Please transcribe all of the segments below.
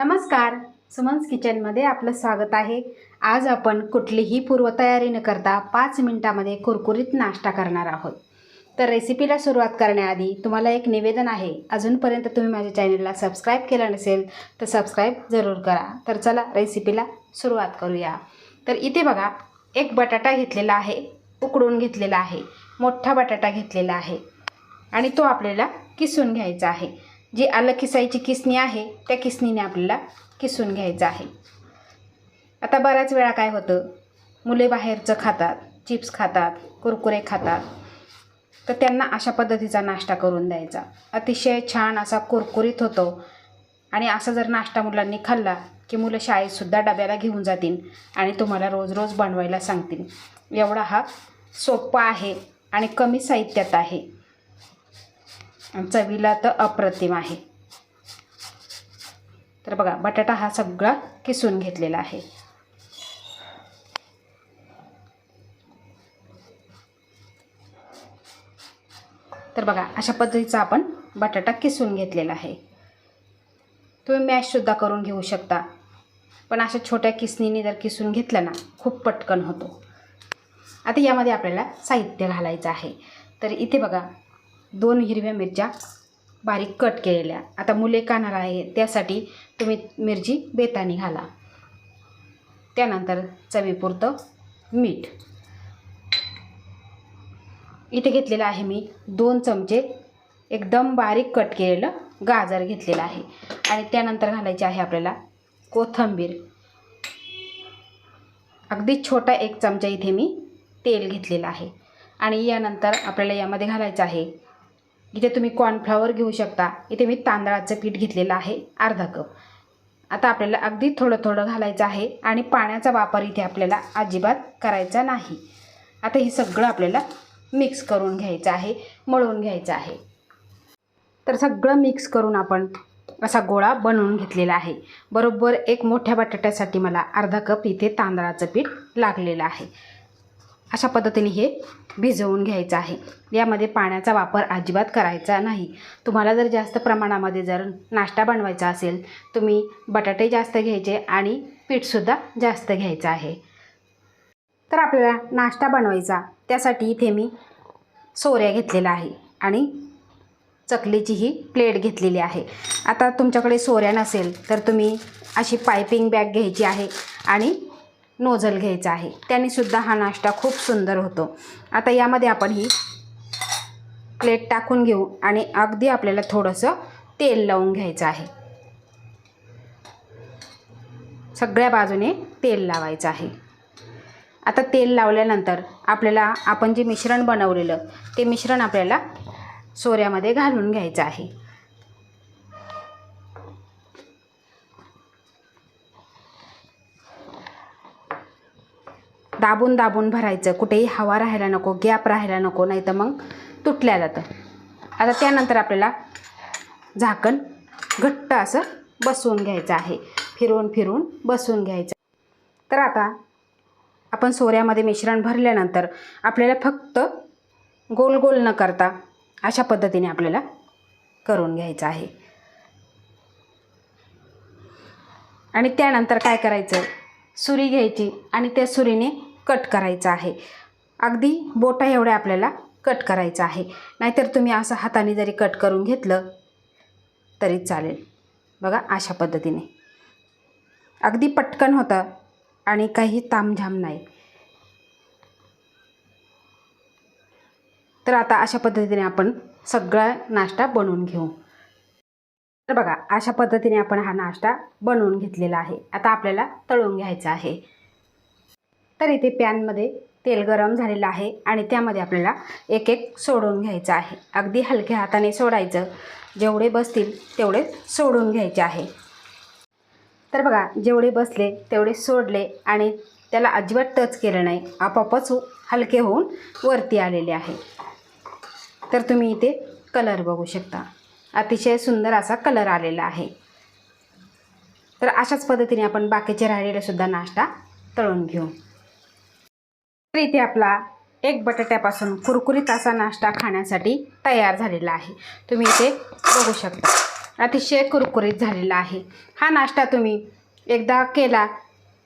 नमस्कार. सुमन्स किचनमध्ये आपलं स्वागत आहे. आज आपण कुठलीही पूर्वतयारी न करता पाच मिनिटामध्ये कुरकुरीत नाश्ता करणार आहोत. तर रेसिपीला सुरुवात करण्याआधी तुम्हाला एक निवेदन आहे. अजूनपर्यंत तुम्ही माझ्या चॅनलला सबस्क्राईब केलं नसेल तर सबस्क्राईब जरूर करा. तर चला रेसिपीला सुरुवात करूया. तर इथे बघा एक बटाटा घेतलेला आहे उकडून घेतलेला आहे मोठा बटाटा घेतलेला आहे आणि तो आपल्याला किसून घ्यायचा आहे. जी आलं किसायची किसणी आहे त्या किसणीने आपल्याला किसून घ्यायचं आहे. आता बऱ्याच वेळा काय होतं? मुले बाहेरचं खातात चिप्स खातात कुरकुरे खातात. तर त्यांना अशा पद्धतीचा नाश्ता करून द्यायचा. अतिशय छान असा कुरकुरीत होतो. आणि असा जर नाश्ता मुलांनी खाल्ला की मुलं शाळेतसुद्धा डब्याला घेऊन जातील आणि तुम्हाला रोज रोज बनवायला सांगतील. एवढा हा सोपा आहे आणि कमी साहित्यात आहे. चवीला तर अप्रतिम आहे. तर बघा बटाटा हा सगळा किसून घेतलेला आहे. तर बघा अशा पद्धतीचा आपण बटाटा किसून घेतलेला आहे. तुम्ही मॅशसुद्धा करून घेऊ शकता. पण अशा छोट्या किसणीने जर किसून घेतलं ना खूप पटकन होतो. आता यामध्ये आपल्याला साहित्य घालायचं आहे. तर इथे बघा दोन हिरव्या मिरच्या बारीक कट केलेल्या. आता मुले खाणार आहे त्यासाठी तुम्ही मिरची बेतानी घाला. त्यानंतर चवीपुरतं मीठ. इथे घेतलेलं आहे मी दोन चमचे एकदम बारीक कट केलेलं गाजर घेतलेलं आहे. आणि त्यानंतर घालायचे आहे आपल्याला कोथंबीर. अगदी छोटा एक चमचा इथे मी तेल घेतलेलं आहे. आणि यानंतर आपल्याला यामध्ये घालायचं आहे इथे तुम्ही कॉर्नफ्लॉवर घेऊ शकता. इथे मी तांदळाचं पीठ घेतलेलं आहे अर्धा कप. आता आपल्याला अगदी थोडं थोडं घालायचं आहे आणि पाण्याचा वापर इथे आपल्याला अजिबात करायचा नाही. आता हे सगळं आपल्याला मिक्स करून घ्यायचं आहे मळून घ्यायचं आहे. तर सगळं मिक्स करून आपण असा गोळा बनवून घेतलेला आहे. बरोबर एक मोठ्या बटाट्यासाठी मला अर्धा कप इथे तांदळाचं पीठ लागलेलं आहे. अशा पद्धतीने हे भिजवून घ्यायचं आहे. यामध्ये पाण्याचा वापर अजिबात करायचा नाही. तुम्हाला जर जास्त प्रमाणामध्ये जर नाश्ता बनवायचा असेल तुम्ही बटाटे जास्त घ्यायचे आणि पीठसुद्धा जास्त घ्यायचं आहे. तर आपल्याला नाश्ता बनवायचा त्यासाठी इथे मी सोऱ्या घेतलेला आहे आणि चकलीची ही प्लेट घेतलेली आहे. आता तुमच्याकडे सोऱ्या नसेल तर तुम्ही अशी पायपिंग बॅग घ्यायची आहे आणि नोझल घ्यायचा आहे. त्यानेसुद्धा हा नाश्ता खूप सुंदर होतो. आता यामध्ये आपण ही प्लेट टाकून घेऊ आणि अगदी आपल्याला थोडंसं तेल लावून घ्यायचं आहे. सगळ्या बाजूने तेल लावायचं आहे. आता तेल लावल्यानंतर आपल्याला आपण जे मिश्रण बनवलेलं ते मिश्रण आपल्याला सोऱ्यामध्ये घालून घ्यायचं आहे. दाबून दाबून भरायचं. कुठेही हवा राहायला नको गॅप राहायला नको नाही तर मग तुटल्या जातं. आता त्यानंतर आपल्याला झाकण घट्ट असं बसवून घ्यायचं आहे. फिरवून फिरवून बसवून घ्यायचं. तर आता आपण सोऱ्यामध्ये मिश्रण भरल्यानंतर आपल्याला फक्त गोल गोल न करता अशा पद्धतीने आपल्याला करून घ्यायचं आहे. आणि त्यानंतर काय करायचं? सुरी घ्यायची आणि त्या सुरीने कट करायचं आहे. अगदी बोटा एवढ्या आपल्याला कट करायचं आहे. नाहीतर तुम्ही असं हाताने जरी कट करून घेतलं तरी चालेल. बघा अशा पद्धतीने. अगदी पटकन होतं आणि काही तामझाम नाही. तर आता अशा पद्धतीने आपण सगळा नाश्ता बनवून घेऊ. तर बघा अशा पद्धतीने आपण हा नाश्ता बनवून घेतलेला आहे. आता आपल्याला तळून घ्यायचा आहे. तर इथे पॅनमध्ये तेल गरम झालेलं आहे आणि त्यामध्ये आपल्याला एक एक सोडून घ्यायचं आहे. अगदी हलक्या हाताने सोडायचं. जेवढे बसतील तेवढे सोडून घ्यायचे आहे. तर बघा जेवढे बसले तेवढे सोडले आणि त्याला अजिबात टच केलं नाही. आपोआपच हलके होऊन वरती आलेले आहे. तर तुम्ही इथे कलर बघू शकता. अतिशय सुंदर असा कलर आलेला आहे. तर अशाच पद्धतीने आपण बाकीचे राहिलेलासुद्धा नाश्ता तळून घेऊ. तर इथे आपला एक बटाट्यापासून कुरकुरीत असा नाश्ता खाण्यासाठी तयार झालेला आहे. तुम्ही इथे बघू शकता. अतिशय कुरकुरीत झालेला आहे. हा नाश्ता तुम्ही एकदा केला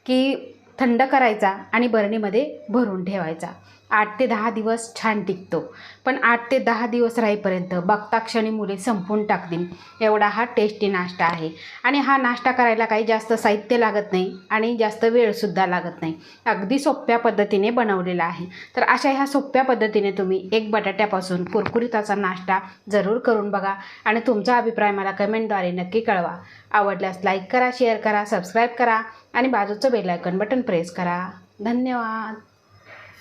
की थंड करायचा आणि बरणीमध्ये भरून ठेवायचा. आठ ते दहा दिवस छान टिकतो. पण आठ ते दहा दिवस राहीपर्यंत बघता क्षणी मुले संपून टाकतील. एवढा हा टेस्टी नाश्ता आहे. आणि हा नाश्ता करायला काही जास्त साहित्य लागत नाही आणि जास्त वेळसुद्धा लागत नाही. अगदी सोप्या पद्धतीने बनवलेला आहे. तर अशा ह्या सोप्या पद्धतीने तुम्ही एक बटाट्यापासून कुरकुरीताचा नाश्ता जरूर करून बघा आणि तुमचा अभिप्राय मला कमेंटद्वारे नक्की कळवा. आवडल्यास लाईक करा शेअर करा सबस्क्राईब करा आणि बाजूचं बेल बटन प्रेस करा. धन्यवाद.